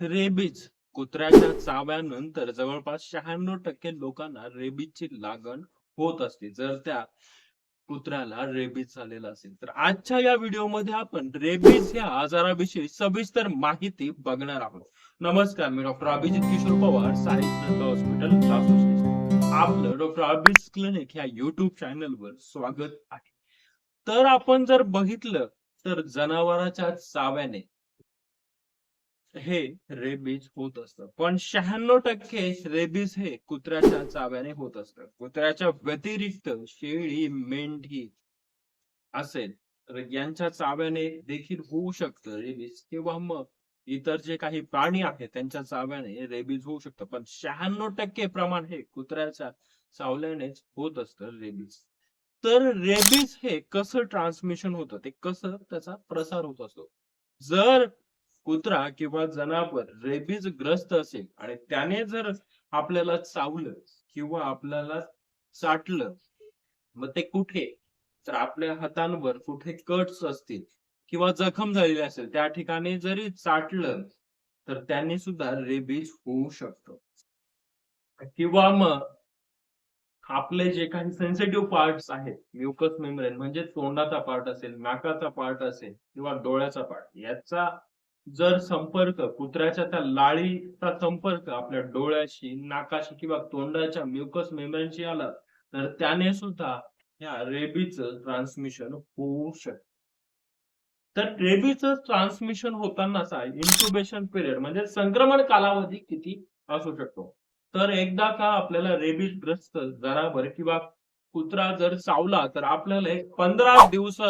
Rabies कुत्र्याच्या चाव्यानंतर जवळपास शहाण्णव टक्के लोकांना रेबीजची लागण होत असते. जर त्या कुत्र्याला रेबीज झालेला असेल तर. आजच्या या व्हिडिओमध्ये आपण रेबीज या आजाराविषयी सविस्तर माहिती बघणार आहोत. नमस्कार मी डॉक्टर अभिजित किशोर पवार साहित्य हॉस्पिटल आपलं डॉक्टर अभिज क्लिनिक ह्या युट्यूब चॅनलवर स्वागत आहे. तर आपण जर बघितलं तर जनावराच्या चाव्याने हे रेबीज होत असतं. पण शहाण्णव टक्के रेबीज हे कुत्र्याच्या चाव्याने होत असतं. कुत्र्याच्या व्यतिरिक्त शेळी मेंढी असेल तर यांच्या चाव्याने देखील होऊ शकतं रेबीज. किंवा मग इतर जे काही प्राणी आहेत त्यांच्या चाव्याने रेबीज होऊ शकतं. पण शहाण्णव टक्के प्रमाण हे कुत्र्याच्या चावल्यानेच होत असतं रेबीज. तर रेबीज हे कसं ट्रान्समिशन होतं? ते कसं त्याचा प्रसार होत असतो? जर कुत्रा किंवा जनावर रेबीज ग्रस्त असेल आणि त्याने जर आपल्याला चावलं किंवा आपल्याला चाटलं मग ते कुठे? तर आपल्या हातांवर कुठे कट्स असतील किंवा जखम झालेली असेल त्या ठिकाणी जरी चाटलं तर त्याने सुद्धा रेबीज होऊ शकतं. किंवा मग आपले जे काही सेन्सिटिव्ह पार्ट्स आहेत म्युकस मेम्ब्रेन म्हणजे तोंडाचा पार्ट असेल नाकाचा पार्ट असेल किंवा डोळ्याचा पार्ट याचा जर संपर्क कुत्र्याच्या त्या लाळीचा संपर्क आपल्या डोळ्याशी नाकाशी किंवा तोंडाच्या म्युकस मेम्ब्रेनशी आला तर त्याने सुद्धा या रेबीचं ट्रान्समिशन होऊ शकते. तर रेबीचं ट्रान्समिशन होतानाचा इन्क्युबेशन पिरियड म्हणजे संक्रमण कालावधी किती असू शकतो? तर एकदा का आपल्याला रेबीज ग्रस्त जनावर किंवा कुत्रा जर चावला तर आपल्याला एक पंधरा दिवस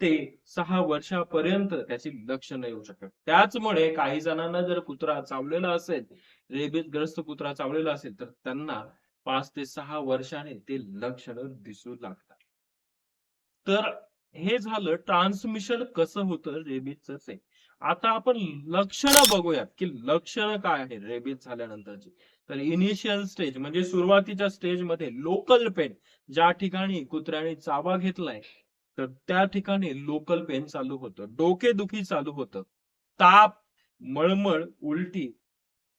ते सहा वर्षापर्यंत त्याची लक्षणं येऊ शकतात त्याचमुळे काही जणांना जर कुत्रा चावलेला असेल रेबीज ग्रस्त कुत्रा चावलेला असेल तर त्यांना पाच ते सहा वर्षाने ते लक्षणं दिसू लागतात. तर हे झालं ट्रान्समिशन कसं होतं रेबीजचं ते. आता आपण लक्षणं बघूयात की लक्षणं काय आहे रेबीज झाल्यानंतरची. तर इनिशियल स्टेज म्हणजे सुरुवातीच्या स्टेजमध्ये लोकल पेन ज्या ठिकाणी कुत्र्याने चावा घेतलाय तर त्या ठिकाणी लोकल पेन चालू होतं. डोकेदुखी चालू होतं. ताप मळमळ उलटी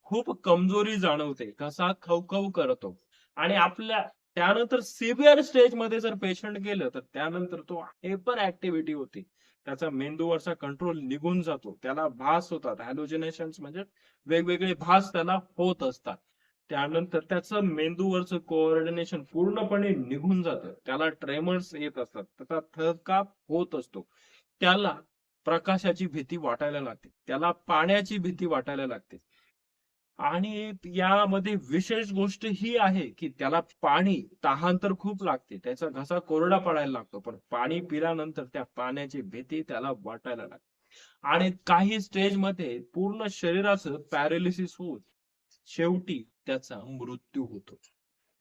खूप कमजोरी जाणवते. घसा खवखव करतो. आणि आपल्या त्यानंतर सिव्हिअर स्टेजमध्ये जर पेशंट गेलं तर त्यानंतर तो हायपर ऍक्टिव्हिटी होती. त्याचा मेंदूवरचा कंट्रोल निघून जातो. त्याला भास होतात. हॅलोजिनेशन म्हणजे वेगवेगळे भास त्याला होत असतात. त्यानंतर त्याचं मेंदूवरचं कोऑर्डिनेशन पूर्णपणे निघून जातं. त्याला ट्रेमर्स येत असतात. त्याचा थकाप होत असतो. त्याला प्रकाशाची भीती वाटायला लागते. त्याला पाण्याची भीती वाटायला लागते. आणि यामध्ये विशेष गोष्ट ही आहे की त्याला पाणी तहान तर खूप लागते. त्याचा घसा कोरडा पडायला लागतो. पण पाणी पिल्यानंतर त्या पाण्याची भीती त्याला वाटायला लागते. आणि काही स्टेजमध्ये पूर्ण शरीराचं पॅरालिसिस होऊन शेवटी त्याचा मृत्यू होतो.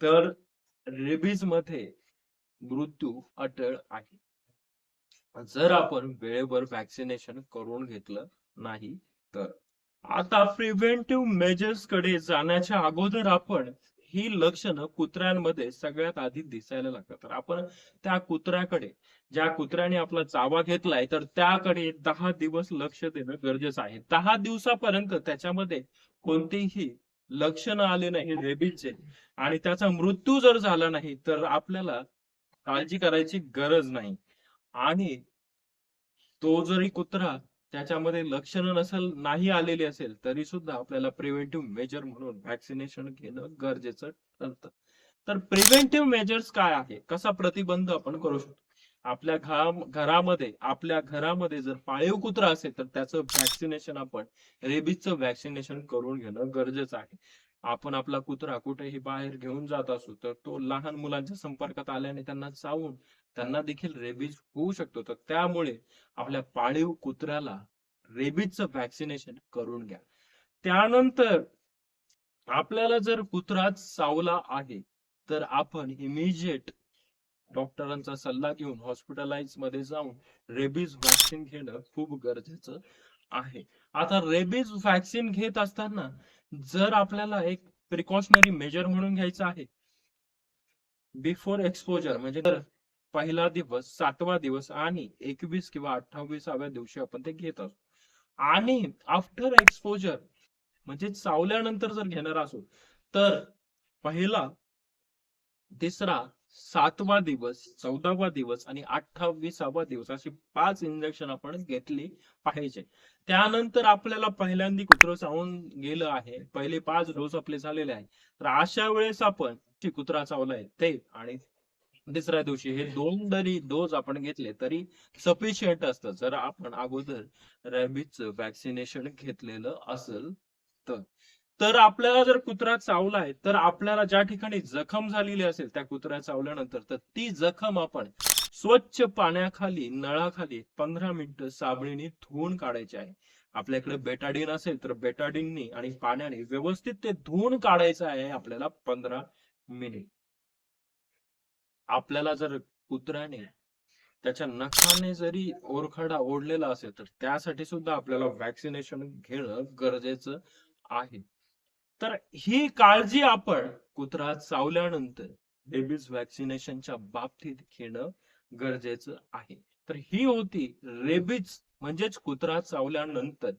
तर रेबीजमध्ये मृत्यू अटळ आहे. जर आपण वेळेवर वॅक्सिनेशन करून घेतलं नाही तर. आता प्रिव्हेंटिव्ह मेजर्सकडे जाण्याच्या अगोदर आपण ही लक्षणं कुत्र्यांमध्ये सगळ्यात आधी दिसायला लागतात. तर आपण त्या कुत्र्याकडे ज्या कुत्र्याने आपला चावा घेतलाय तर त्याकडे दहा दिवस लक्ष देणं गरजेचं आहे. दहा दिवसापर्यंत त्याच्यामध्ये कोणतीही लक्षणं आले नाही रेबीजचे. आणि त्याचा मृत्यू जर झाला नाही तर आपल्याला काळजी करायची गरज नाही. आणि तो जरी कुत्रा त्याच्यामध्ये लक्षणं नसेल नाही आलेली असेल तरी सुद्धा आपल्याला प्रिव्हेंटिव्ह मेजर म्हणून व्हॅक्सिनेशन घेणं गरजेचं ठरतं. तर प्रिव्हेंटिव्ह मेजर्स काय आहे? कसा प्रतिबंध आपण करू शकतो? आपल्या घरा घरामध्ये आपल्या घरामध्ये जर पाळीव कुत्रा असेल तर त्याचं व्हॅक्सिनेशन आपण रेबीजचं व्हॅक्सिनेशन करून घेणं गरजेचं आहे. आपण आपला कुत्रा कुठेही बाहेर घेऊन जात असू तर तो लहान मुलांच्या संपर्कात आल्याने त्यांना चावून त्यांना देखील रेबीज होऊ शकतो. तर त्यामुळे आपल्या पाळीव कुत्र्याला रेबीजचं व्हॅक्सिनेशन करून घ्या. त्यानंतर आपल्याला जर कुत्रा चावला आहे तर आपण इमिजिएट डॉक्टरांचा सल्ला घेऊन हॉस्पिटलाइजमध्ये जाऊन रेबीज व्हॅक्सिन घेणं खूप गरजेचं आहे. आता रेबीज व्हॅक्सिन घेत असताना जर आपल्याला एक प्रिकॉशनरी मेजर म्हणून घ्यायचं आहे बिफोर एक्सपोजर म्हणजे जर पहिला दिवस सातवा दिवस आणि एकवीस किंवा अठ्ठावीसाव्या दिवशी आपण ते घेत असतो आणि आफ्टर एक्सपोजर म्हणजे चावल्यानंतर जर घेणार असू तर पहिला तिसरा सातवा दिवस चौदावा दिवस आणि अठ्ठावीसावा दिवस अशी पाच इंजेक्शन आपण घेतली पाहिजे. त्यानंतर आपल्याला पहिल्यांदा कुत्र चावून गेलं आहे. पहिले पाच डोस आपले झालेले आहे तर अशा वेळेस आपण कुत्रा चावलाय ते आणि तिसऱ्या दिवशी हे दोन जरी डोस आपण घेतले तरी सफिशियंट असतं. जर आपण अगोदर रॅबिजचं वॅक्सिनेशन घेतलेलं असेल तर. तर आपल्याला जर कुत्रा चावलाय तर आपल्याला ज्या ठिकाणी जखम झालेली असेल त्या कुत्र्या चावल्यानंतर तर ती जखम आपण स्वच्छ पाण्याखाली नळाखाली पंधरा मिनिटं साबणीने धुवून काढायची आहे. आपल्याकडे बेटाडीन असेल तर बेटाडीननी आणि पाण्याने व्यवस्थित ते धुवून काढायचं आहे आपल्याला पंधरा मिनिट. आपल्याला जर कुत्र्याने त्याच्या नखाने जरी ओरखडा ओढलेला असेल तर त्यासाठी सुद्धा आपल्याला व्हॅक्सिनेशन घेणं गरजेचं आहे. तर ही काळजी आपण कुत्रा चावल्यानंतर रेबीज व्हॅक्सिनेशनच्या बाबतीत घेणं गरजेचं आहे. तर ही होती रेबीज म्हणजेच कुत्रा चावल्यानंतर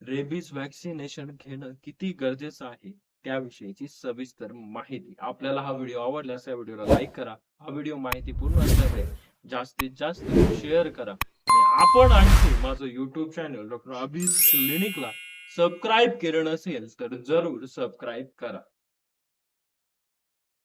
रेबीज व्हॅक्सिनेशन घेणं किती गरजेचं आहे त्याविषयीची सविस्तर माहिती. आपल्याला हा व्हिडिओ आवडल्यास या व्हिडिओला लाईक करा. हा व्हिडिओ माहितीपूर्ण असल्यामुळे जास्तीत जास्त शेअर करा. आणि आपण आणखी माझं युट्यूब चॅनल डॉक्टर अभिज क्लिनिकला सबस्क्राईब केलं नसेल तर जरूर सबस्क्राईब करा.